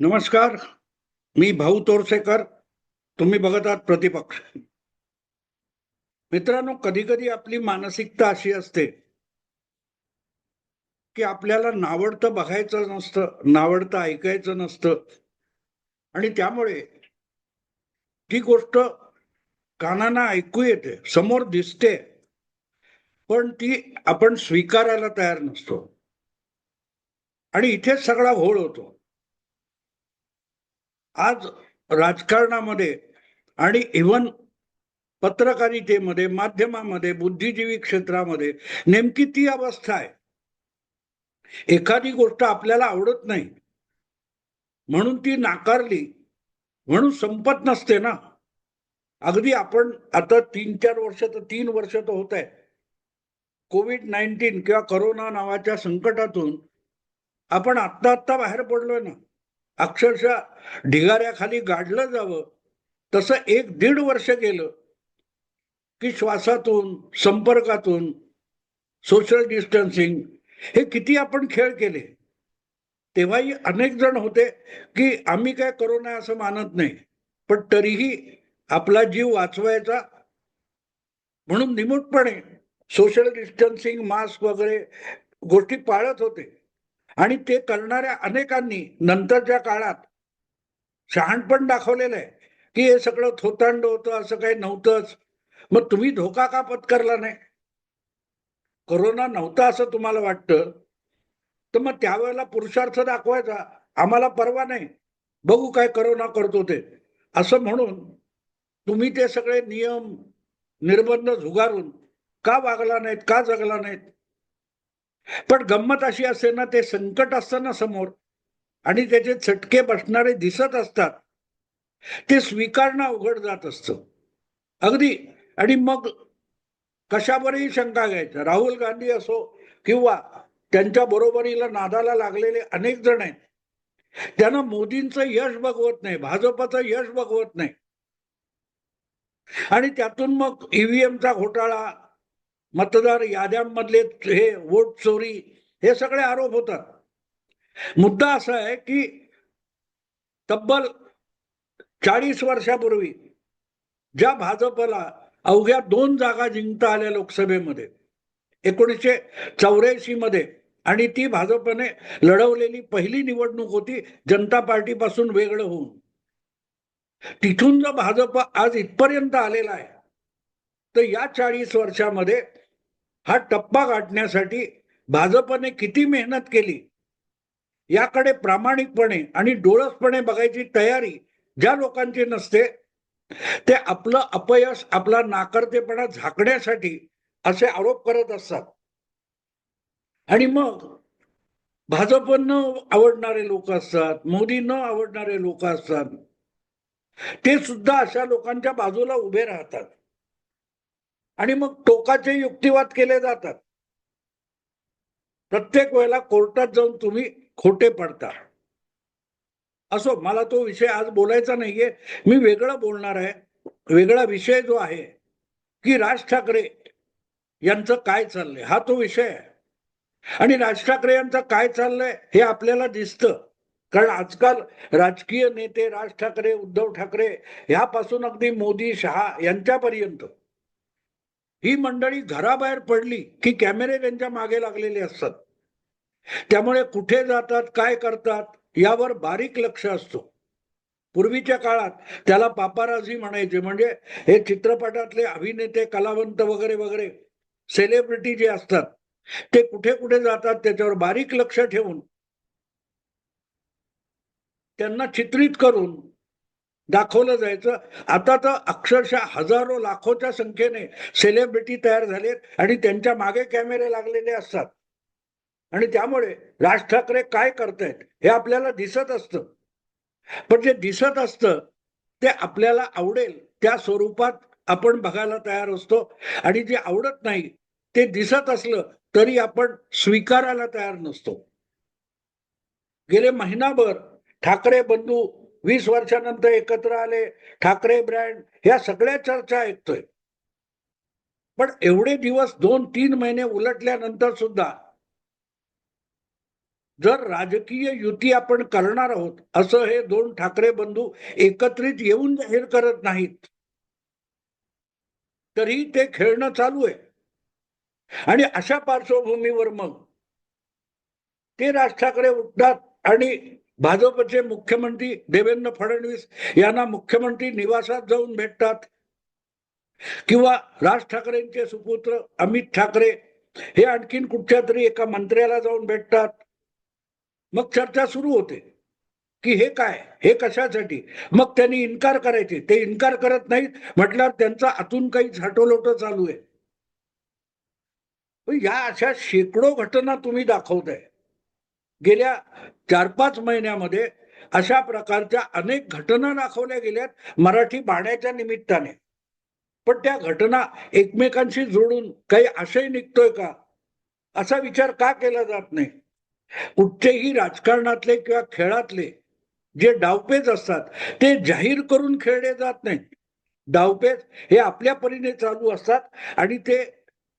नमस्कार मी भाऊ तोरसेकर तुम्ही बघत आहात प्रतिपक्ष. मित्रांनो कधी कधी आपली मानसिकता अशी असते की आपल्याला नावडतं बघायचं नसतं नावडतं ऐकायचं नसतं. आणि त्यामुळे ती गोष्ट कानांना ऐकू येते समोर दिसते पण ती आपण स्वीकारायला तयार नसतो. आणि इथेच सगळा घोळ होतो. आज राजकारणामध्ये आणि इव्हन पत्रकारितेमध्ये माध्यमामध्ये बुद्धिजीवी क्षेत्रामध्ये नेमकी ती अवस्था आहे. एखादी गोष्ट आपल्याला आवडत नाही म्हणून ती नाकारली म्हणून संपत नसते ना. अगदी आपण आता तीन चार वर्ष तर तीन वर्ष तर होत आहे कोविड नाईन्टीन किंवा करोना नावाच्या संकटातून आपण आत्ता आत्ता बाहेर पडलोय ना. अक्षरशः ढिगाऱ्याखाली गाडलं जावं. तसं एक दीड वर्ष गेलं की श्वासातून संपर्कातून सोशल डिस्टन्सिंग हे किती आपण खेळ केले. तेव्हाही अनेक जण होते की आम्ही काय करू नये असं मानत नाही पण तरीही आपला जीव वाचवायचा. म्हणून निमूटपणे सोशल डिस्टन्सिंग मास्क वगैरे गोष्टी पाळत होते. आणि ते करणाऱ्या अनेकांनी नंतरच्या काळात शहाणपण दाखवलेलं आहे की हे सगळं थोतांड होतं असं काही नव्हतंच. मग तुम्ही धोका का पत्करला नाही? करोना नव्हता असं तुम्हाला वाटतं? तर मग त्यावेळेला पुरुषार्थ दाखवायचा. आम्हाला परवा नाही. बघू काय करोना करतो ते. असं म्हणून तुम्ही ते सगळे नियम निर्बंध झुगारून का वागला नाहीत का जगला नाहीत? पण गंमत अशी असते ना ते संकट असतं ना समोर. आणि त्याचे चटके बसणारे दिसत असतात ते स्वीकारणं अवघड जात असतं. अगदी. आणि मग कशावरही शंका घ्यायचा. राहुल गांधी असो किंवा त्यांच्या बरोबरीला नादाला लागलेले अनेक जण आहेत. त्यांना मोदींचं यश बघवत नाही भाजपचं यश बघवत नाही. आणि त्यातून मग ईव्हीएमचा घोटाळा मतदार याद्यांमधले हे वोट चोरी हे सगळे आरोप होतात. मुद्दा असा आहे की तब्बल चाळीस वर्षापूर्वी ज्या भाजपला अवघ्या दोन जागा जिंकता आल्या लोकसभेमध्ये एकोणीसशे चौऱ्याऐंशी मध्ये आणि ती भाजपने लढवलेली पहिली निवडणूक होती जनता पार्टीपासून वेगळं होऊन. तिथून जर भाजप आज इथपर्यंत आलेला आहे तर या चाळीस वर्षामध्ये हा टप्पा गाठण्यासाठी भाजपने किती मेहनत केली? याकडे प्रामाणिकपणे आणि डोळसपणे बघायची तयारी ज्या लोकांची नसते ते आपलं अपयश आपला नाकर्तेपणा झाकण्यासाठी असे आरोप करत असतात. आणि मग भाजप न आवडणारे लोक असतात मोदी न आवडणारे लोक असतात ते सुद्धा अशा लोकांच्या बाजूला उभे राहतात. आणि मग टोकाचे युक्तिवाद केले जातात प्रत्येक वेळेला कोर्टात जाऊन तुम्ही खोटे पडता. असो मला तो विषय आज बोलायचा नाहीये. मी वेगळं बोलणार आहे. वेगळा विषय जो आहे की राज ठाकरे यांचं काय चाललंय? हा तो विषय आहे. आणि राज ठाकरे यांचं काय चाललंय हे आपल्याला दिसतं. कारण आजकाल राजकीय नेते राज ठाकरे उद्धव ठाकरे ह्यापासून अगदी मोदी शहा यांच्यापर्यंत ही मंडळी घराबाहेर पडली की कॅमेरे त्यांच्या मागे लागलेले असतात. त्यामुळे कुठे जातात काय करतात यावर बारीक लक्ष असतो. पूर्वीच्या काळात त्याला पापाराझी म्हणायचे म्हणजे हे चित्रपटातले अभिनेते कलावंत वगैरे वगैरे सेलिब्रिटी जे असतात ते कुठे कुठे जातात त्याच्यावर बारीक लक्ष ठेवून त्यांना चित्रित करून दाखवलं जायचं. आता तर अक्षरशः हजारो लाखोच्या संख्येने सेलिब्रिटी तयार झालेत आणि त्यांच्या मागे कॅमेरे लागलेले असतात. आणि त्यामुळे राज ठाकरे काय करतायत हे आपल्याला दिसत असतं. पण जे दिसत असतं ते आपल्याला आवडेल. त्या स्वरूपात आपण बघायला तयार असतो. आणि जे आवडत नाही ते दिसत असलं तरी आपण स्वीकारायला तयार नसतो. गेले महिनाभर ठाकरे बंधू वीस वर्षानंतर एकत्र आले ठाकरे ब्रँड ह्या सगळ्या चर्चा ऐकतोय. पण एवढे दिवस दोन तीन महिने उलटल्यानंतर सुद्धा जर राजकीय युती आपण करणार आहोत असं हे दोन ठाकरे बंधू एकत्रित येऊन जाहीर करत नाहीत तरी ते खेळणं चालू आहे. आणि अशा पार्श्वभूमीवर मग ते राज ठाकरे उठतात आणि भाजपचे मुख्यमंत्री देवेंद्र फडणवीस यांना मुख्यमंत्री निवासात जाऊन भेटतात. किंवा राज ठाकरेंचे सुपुत्र अमित ठाकरे हे आणखीन कुठच्या तरी एका मंत्र्याला जाऊन भेटतात. मग चर्चा सुरू होते. की हे काय? हे कशासाठी? मग त्यांनी इन्कार करायचे. ते इन्कार करत नाहीत. म्हटल्यावर त्यांचा आतून काही झाटोलोट चालू आहे. पण या अशा शेकडो घटना तुम्ही दाखवताय. गेल्या चार पाच महिन्यामध्ये अशा प्रकारच्या अनेक घटना दाखवल्या गेल्यात मराठी बाण्याच्या निमित्ताने. पण त्या घटना एकमेकांशी जोडून काही आशय निघतोय का? असा विचार का केला जात नाही? कुठचेही राजकारणातले किंवा खेळातले जे डावपेच असतात ते जाहीर करून खेळले जात नाहीत. डावपेच हे आपल्या परीने चालू असतात आणि ते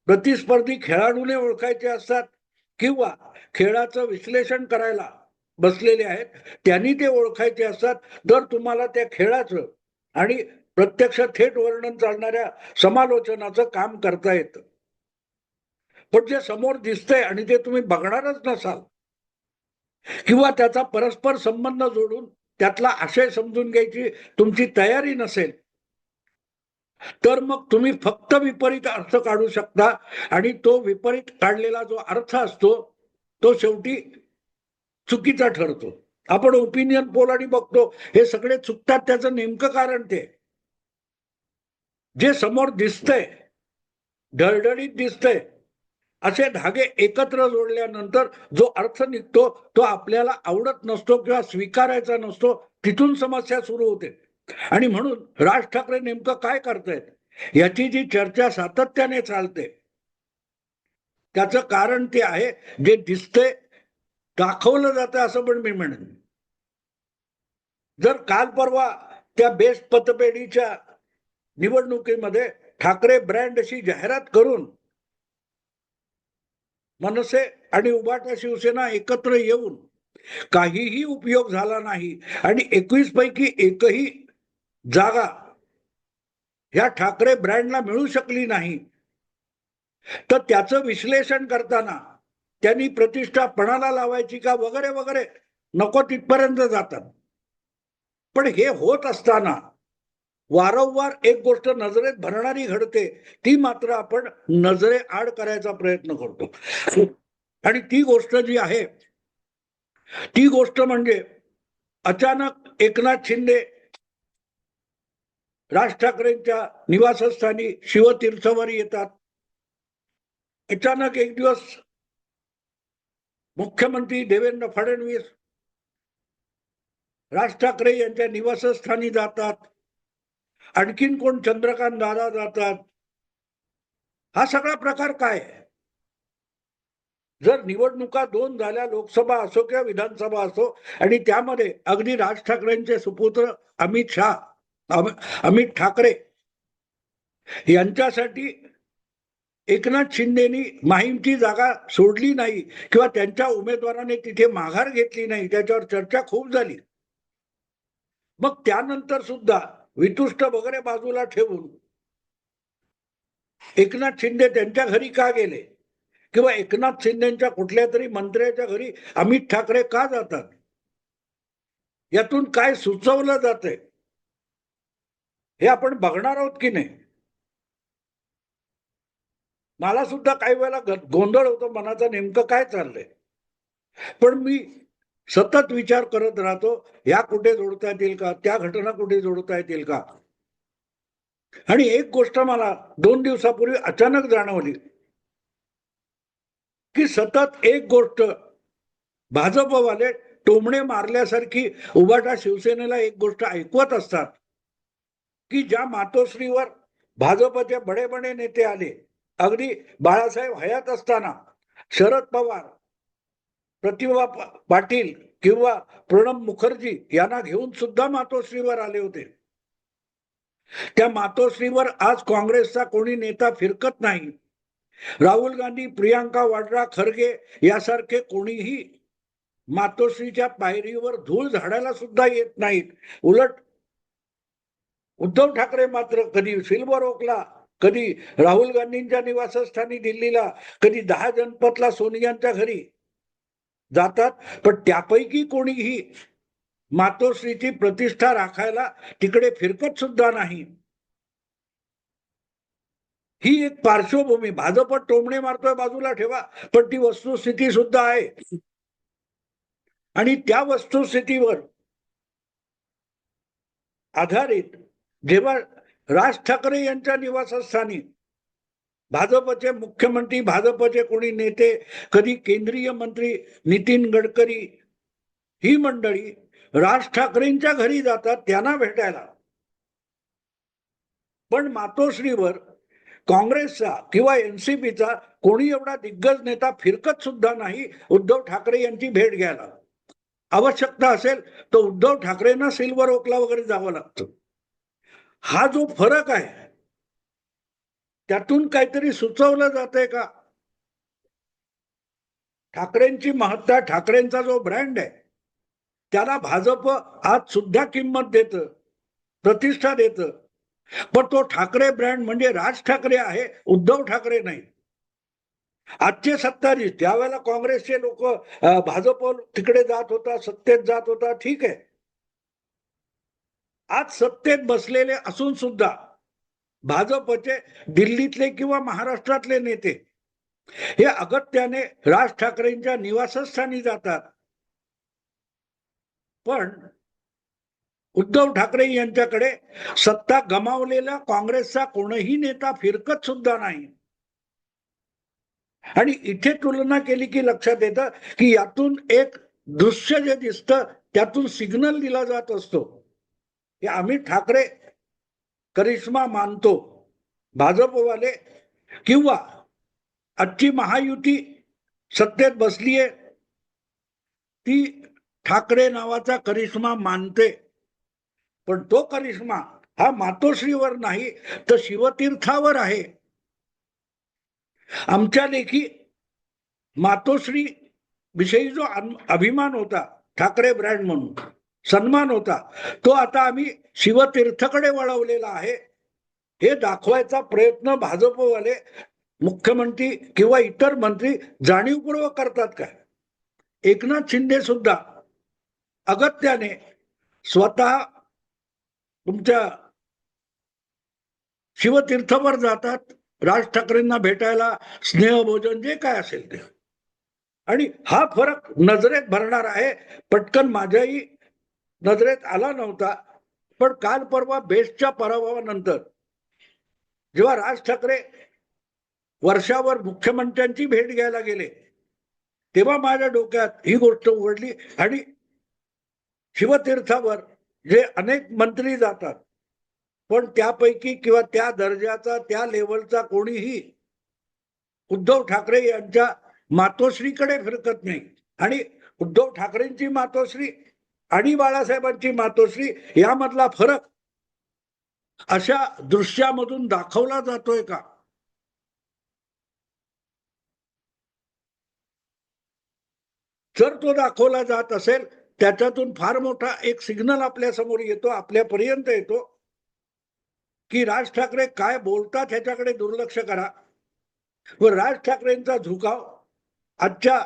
प्रतिस्पर्धी खेळाडूने ओळखायचे असतात किंवा खेळाचं विश्लेषण करायला बसलेले आहेत. त्यांनी ते ओळखायचे असतात. तर तुम्हाला त्या खेळाचं आणि प्रत्यक्ष थेट वर्णन चालणाऱ्या समालोचनाचं काम करता येतं. पण जे समोर दिसतंय आणि ते तुम्ही बघणारच नसाल किंवा त्याचा परस्पर संबंध जोडून त्यातला आशय समजून घ्यायची तुमची तयारी नसेल तर मग तुम्ही फक्त विपरीत अर्थ काढू शकता आणि तो विपरीत काढलेला जो अर्थ असतो तो शेवटी चुकीचा ठरतो. आपण ओपिनियन पोल आणि बघतो. हे सगळे चुकतात त्याचं नेमकं कारण ते. जे समोर दिसतंय ढळढळीत दिसतंय असे धागे एकत्र जोडल्यानंतर जो अर्थ निघतो तो आपल्याला आवडत नसतो किंवा स्वीकारायचा नसतो तिथून समस्या सुरू होते. आणि म्हणून राज ठाकरे नेमकं काय करतायत? याची जी चर्चा सातत्याने चालते त्याचं कारण ते आहे जे दिसते दाखवलं जातं असं पण मी म्हणेन. जर काल परवा त्या बेस्ट पतपेढीच्या निवडणुकीमध्ये ठाकरे ब्रँड अशी जाहिरात करून मनसे आणि उबाटा शिवसेना एकत्र येऊन काहीही उपयोग झाला नाही आणि एकवीस पैकी एकही जागा ह्या ठाकरे ब्रँडला मिळू शकली नाही तर त्याचं विश्लेषण करताना त्यांनी प्रतिष्ठा पणाला लावायची का वगैरे वगैरे नको तिथपर्यंत जातात. पण हे होत असताना वारंवार एक गोष्ट नजरेत भरणारी घडते ती मात्र आपण नजरे आड करायचा प्रयत्न करतो. आणि ती गोष्ट जी आहे ती गोष्ट म्हणजे अचानक एकनाथ शिंदे राज ठाकरेंच्या निवासस्थानी शिवतीर्थवर येतात. अचानक एक दिवस मुख्यमंत्री देवेंद्र फडणवीस राज ठाकरे यांच्या निवासस्थानी जातात. आणखीन कोण चंद्रकांत दादा जातात? हा सगळा प्रकार काय? जर निवडणुका दोन झाल्या लोकसभा असो किंवा विधानसभा असो आणि त्यामध्ये अगदी राज ठाकरेंचे सुपुत्र अमित शाह अमित ठाकरे यांच्यासाठी एकनाथ शिंदेनी माहीमची जागा सोडली नाही किंवा त्यांच्या उमेदवाराने तिथे माघार घेतली नाही त्याच्यावर चर्चा खूप झाली. मग त्यानंतर सुद्धा वितुष्ट वगैरे बाजूला ठेवून एकनाथ शिंदे त्यांच्या घरी का गेले? किंवा एकनाथ शिंदेच्या कुठल्या तरी मंत्र्याच्या घरी अमित ठाकरे का जातात? यातून काय सुचवलं जातंय? हे आपण बघणार आहोत की नाही? मला सुद्धा काही वेळेला गोंधळ होतो मनाचा नेमकं काय चाललंय? पण मी सतत विचार करत राहतो या कुठे जोडता येतील का? त्या घटना कुठे जोडता येतील का? आणि एक गोष्ट मला दोन दिवसापूर्वी अचानक जाणवली की सतत एक गोष्ट भाजपवाले टोमणे मारल्यासारखी उभाटा शिवसेनेला एक गोष्ट ऐकवत असतात की ज्या मातोश्रीवर भाजपचे बडे बडे नेते आले अगदी बाळासाहेब हयात असताना शरद पवार प्रतिभा पाटील किंवा प्रणब मुखर्जी यांना घेऊन सुद्धा मातोश्रीवर आले होते. त्या मातोश्रीवर आज काँग्रेसचा कोणी नेता फिरकत नाही. राहुल गांधी प्रियांका वाड्रा खरगे यासारखे कोणीही मातोश्रीच्या पायरीवर धूळ झाडायला सुद्धा येत नाहीत. उलट उद्धव ठाकरे मात्र कधी सिल्वर ओकला कधी राहुल गांधींच्या निवासस्थानी दिल्लीला कधी दहा जनपथला सोनियांच्या घरी जातात पण त्यापैकी कोणीही मातोश्रीची प्रतिष्ठा राखायला तिकडे फिरकत सुद्धा नाही. ही एक पार्श्वभूमी. भाजप टोमणे मारतोय बाजूला ठेवा पण ती वस्तुस्थिती सुद्धा आहे. आणि त्या वस्तुस्थितीवर आधारित जेव्हा राज ठाकरे यांच्या निवासस्थानी भाजपचे मुख्यमंत्री भाजपचे कोणी नेते कधी केंद्रीय मंत्री नितीन गडकरी ही मंडळी राज ठाकरेंच्या घरी जातात त्यांना भेटायला. पण मातोश्रीवर काँग्रेसचा किंवा एनसीपीचा कोणी एवढा दिग्गज नेता फिरकत सुद्धा नाही उद्धव ठाकरे यांची भेट घ्यायला. आवश्यकता असेल तर उद्धव ठाकरेंना सिल्वर ओकला वगैरे जावं लागतं. हा जो फरक आहे त्यातून काहीतरी सुचवलं जातंय का? ठाकरेंची महत्ता ठाकरेंचा जो ब्रँड आहे त्याला भाजप आज सुद्धा किंमत देत प्रतिष्ठा देत. पण तो ठाकरे ब्रँड म्हणजे राज ठाकरे आहे उद्धव ठाकरे नाही. आजचे सत्ताधीश त्यावेळेला काँग्रेसचे लोक भाजप तिकडे जात होता सत्तेत जात होता ठीक आहे. आज सत्तेत बसलेले असून सुद्धा भाजपचे दिल्लीतले किंवा महाराष्ट्रातले नेते हे अगत्याने राज ठाकरेंच्या निवासस्थानी जातात. पण उद्धव ठाकरे यांच्याकडे सत्ता गमावलेला काँग्रेसचा कोणही नेता फिरकत सुद्धा नाही. आणि इथे तुलना केली की लक्षात येतं की यातून एक दृश्य जे दिसतं त्यातून सिग्नल दिला जात असतो. की आम्ही ठाकरे करिश्मा मानतो. भाजपवाले किंवा आजची महायुती सत्तेत बसलीये ती ठाकरे नावाचा करिश्मा मानते. पण तो करिश्मा हा मातोश्रीवर नाही तर शिवतीर्थावर आहे. आमच्या लेखी मातोश्री विषयी जो अभिमान होता ठाकरे ब्रँड म्हणून सन्मान होता. तो आता आम्ही शिवतीर्थकडे वळवलेला आहे. हे दाखवायचा प्रयत्न भाजपवाले मुख्यमंत्री किंवा इतर मंत्री जाणीवपूर्वक करतात काय? एकनाथ शिंदे सुद्धा अगत्याने स्वतः तुमच्या शिवतीर्थवर जातात. राज ठाकरेंना भेटायला स्नेहभोजन जे काय असेल ते. आणि हा फरक नजरेत भरणार आहे. पटकन माझ्याही नजरेत आला नव्हता पण काल परवा बेस्टच्या पराभवानंतर जेव्हा राज ठाकरे वर्षावर मुख्यमंत्र्यांची भेट घ्यायला गेले तेव्हा माझ्या डोक्यात ही गोष्ट उघडली आणि शिवतीर्थावर जे अनेक मंत्री जातात पण त्यापैकी किंवा त्या दर्जाचा त्या लेवलचा कोणीही उद्धव ठाकरे यांच्या मातोश्रीकडे फिरकत नाही. आणि उद्धव ठाकरेंची मातोश्री आणि बाळासाहेबांची मातोश्री यामधला फरक अशा दृश्यामधून दाखवला जातोय का? जर तो दाखवला जात असेल त्याच्यातून फार मोठा एक सिग्नल आपल्यासमोर येतो आपल्यापर्यंत येतो की राज ठाकरे काय बोलतात ह्याच्याकडे दुर्लक्ष करा. व राज ठाकरेंचा झुकाव आजच्या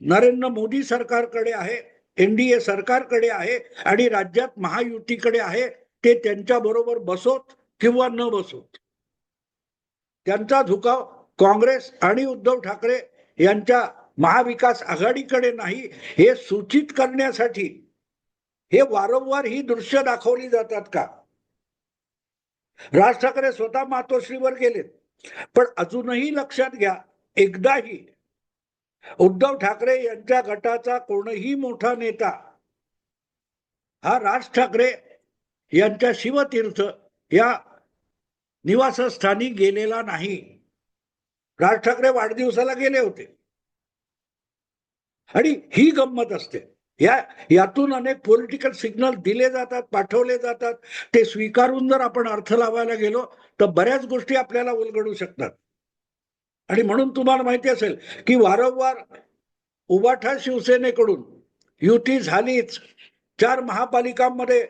नरेंद्र मोदी सरकारकडे आहे. एनडीए सरकारकडे आहे आणि राज्यात महायुतीकडे आहे ते त्यांच्या बरोबर बसोत किंवा न बसोत. त्यांचा झुकाव काँग्रेस आणि उद्धव ठाकरे यांच्या महाविकास आघाडीकडे नाही हे सूचित करण्यासाठी हे वारंवार ही दृश्य दाखवली जातात का? राज ठाकरे स्वतः मातोश्रीवर गेलेत. पण अजूनही लक्षात घ्या एकदाही उद्धव ठाकरे यांच्या गटाचा कोणही मोठा नेता हा राज ठाकरे यांच्या शिवतीर्थ या निवासस्थानी गेलेला नाही. राज ठाकरे वाढदिवसाला गेले होते. आणि ही गंमत असते. या यातून अनेक पॉलिटिकल सिग्नल दिले जातात पाठवले जातात. ते स्वीकारून जर आपण अर्थ लावायला गेलो तर बऱ्याच गोष्टी आपल्याला उलगडू शकतात. आणि म्हणून तुम्हाला माहिती असेल की वारंवार उबाठा शिवसेनेकडून युती झालीच. चार महापालिकांमध्ये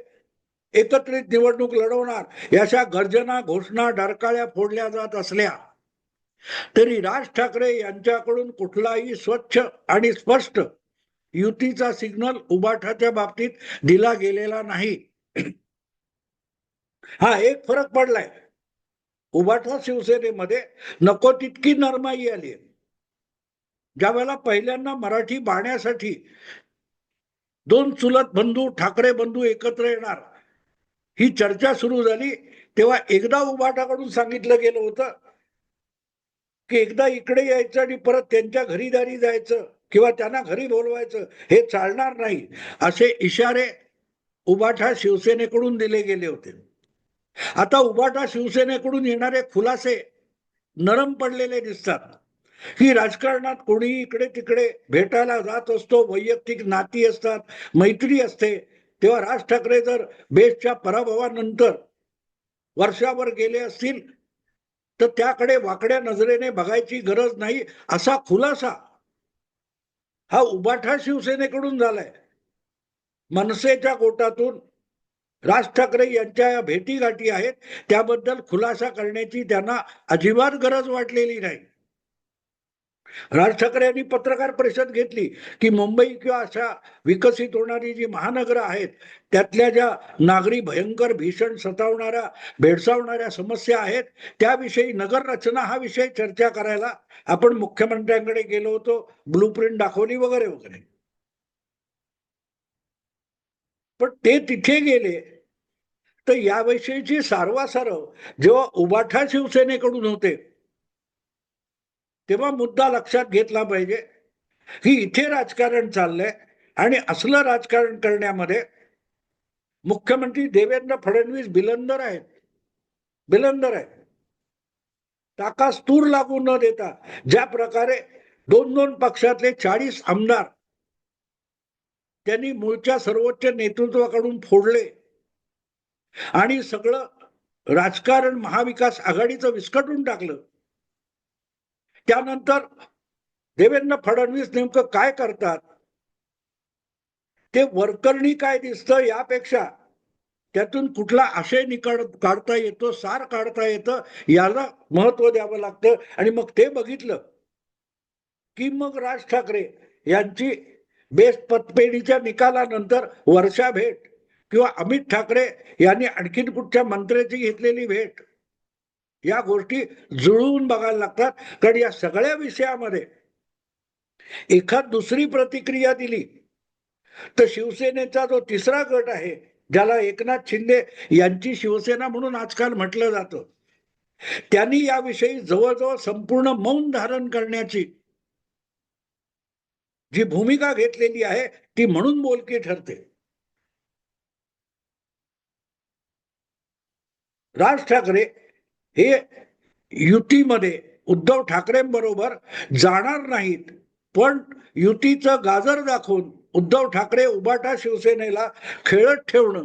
एकत्रित निवडणूक लढवणार याशा गर्जना घोषणा डरकाळ्या फोडल्या जात असल्या तरी राज ठाकरे यांच्याकडून कुठलाही स्वच्छ आणि स्पष्ट युतीचा सिग्नल उबाठाच्या बाबतीत दिला गेलेला नाही. हा एक फरक पडलाय. उबाठा शिवसेनेमध्ये नको तितकी नरमाई आली. ज्या वेळेला पहिल्यांदा मराठी बाण्यासाठी दोन चुलत बंधू ठाकरे बंधू एकत्र येणार ही चर्चा सुरू झाली. तेव्हा एकदा उभाटाकडून सांगितलं गेलं होतं की एकदा इकडे यायचं आणि परत त्यांच्या घरी दारी जायचं किंवा त्यांना घरी बोलवायचं हे चालणार नाही असे इशारे उबाठा शिवसेनेकडून दिले गेले होते. आता उबाटा शिवसेनेकडून येणारे खुलासे नरम पडलेले दिसतात. की राजकारणात कोणीही इकडे तिकडे भेटायला जात असतो वैयक्तिक नाती असतात मैत्री असते तेव्हा राज ठाकरे जर बेसच्या पराभवानंतर वर्षावर गेले असतील तर त्याकडे वाकड्या नजरेने बघायची गरज नाही असा खुलासा हा उबाठा शिवसेनेकडून झालाय. मनसेच्या गोटातून राज ठाकरे यांच्या या भेटीगाठी आहेत. त्याबद्दल खुलासा करण्याची त्यांना अजिबात गरज वाटलेली नाही. राज ठाकरे यांनी पत्रकार परिषद घेतली की मुंबई किंवा अशा विकसित होणारी जी महानगरं आहेत त्यातल्या ज्या नागरी भयंकर भीषण सतावणाऱ्या भेडसावणाऱ्या समस्या आहेत त्याविषयी नगर रचना हा विषय चर्चा करायला आपण मुख्यमंत्र्यांकडे गेलो होतो. ब्लूप्रिंट दाखवली वगैरे वगैरे. पण ते तिथे गेले. तर याविषयीची सारवासारव जेव्हा उबाठा शिवसेनेकडून होते तेव्हा मुद्दा लक्षात घेतला पाहिजे. की इथे राजकारण चाललंय आणि असलं राजकारण करण्यामध्ये मुख्यमंत्री देवेंद्र फडणवीस बिलंदर आहेत. बिलंदर आहेत. टाकास तूर लागू न देता ज्या प्रकारे दोन दोन पक्षातले चाळीस आमदार त्यांनी मूळच्या सर्वोच्च नेतृत्वाकडून फोडले. आणि सगळं राजकारण महाविकास आघाडीचं विस्कटून टाकलं. त्यानंतर देवेंद्र फडणवीस नेमकं काय करतात? ते वरकरणी काय दिसतं यापेक्षा त्यातून कुठला आशय निकाड काढता येतो सार काढता येतं याला महत्त्व द्यावं लागतं. आणि मग ते बघितलं की मग राज ठाकरे यांची बेस्ट पतपेढीच्या निकालानंतर वर्षा भेट किंवा अमित ठाकरे यांनी आणखीन कुठच्या मंत्र्याची घेतलेली भेट? या गोष्टी जुळवून बघायला लागतात. कारण या सगळ्या विषयामध्ये एखाद दुसरी प्रतिक्रिया दिली तर शिवसेनेचा जो तिसरा गट आहे ज्याला एकनाथ शिंदे यांची शिवसेना म्हणून आजकाल म्हटलं जातं त्यांनी याविषयी जवळजवळ संपूर्ण मौन धारण करण्याची जी भूमिका घेतलेली आहे ती म्हणून बोलकी ठरते. राज ठाकरे हे युतीमध्ये उद्धव ठाकरेंबरोबर जाणार नाहीत पण युतीचं गाजर दाखवून उद्धव ठाकरे उबाटा शिवसेनेला खेळत ठेवणं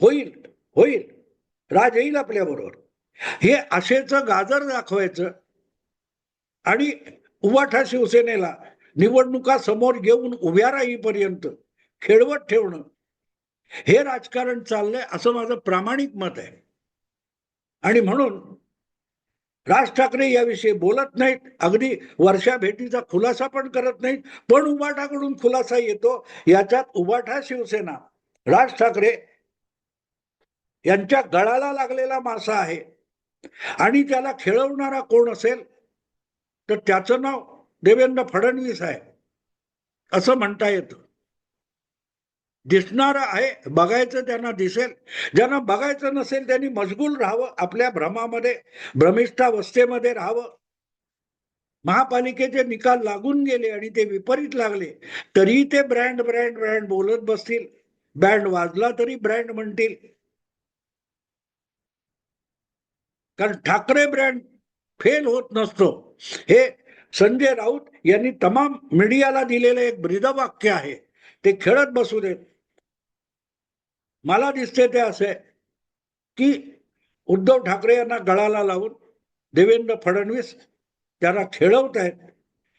होईल होईल. राज येईल आपल्या बरोबर हे आशेचं गाजर दाखवायचं आणि उबाठा शिवसेनेला निवडणुका समोर घेऊन उभ्या राहीपर्यंत खेळवत ठेवणं हे राजकारण चाललंय असं माझं प्रामाणिक मत आहे. आणि म्हणून राज ठाकरे याविषयी बोलत नाहीत. अगदी वर्षा भेटीचा खुलासा पण करत नाहीत. पण उबाठाकडून खुलासा येतो. याच्यात उबाठा शिवसेना राज ठाकरे यांच्या गळाला लागलेला मासा आहे. आणि त्याला खेळवणारा कोण असेल तर त्याचं नाव देवेंद्र फडणवीस आहे. असं म्हणता येतं. दिसणार आहे बघायचं त्यांना दिसेल. ज्यांना बघायचं नसेल त्यांनी मजगूल राहावं आपल्या भ्रमामध्ये भ्रमिष्ठावस्थेमध्ये राहावं. महापालिकेचे निकाल लागून गेले आणि ते विपरीत लागले तरी ते ब्रँड ब्रँड ब्रँड बोलत बसतील. बँड वाजला तरी ब्रँड म्हणतील. कारण ठाकरे ब्रँड फेल होत नसतो. हे संजय राऊत यांनी तमाम मीडियाला दिलेलं एक ब्रीदवाक्य आहे. ते खेळत बसू देत मला दिसते ते असे की उद्धव ठाकरे यांना गळाला लावून देवेंद्र फडणवीस त्यांना खेळवत आहेत.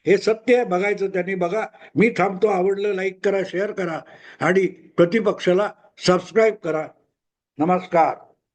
हे सत्य आहे बघायचं त्यांनी बघा. मी थांबतो. आवडलं लाईक करा शेअर करा आणि प्रतिपक्षाला सबस्क्राईब करा. नमस्कार.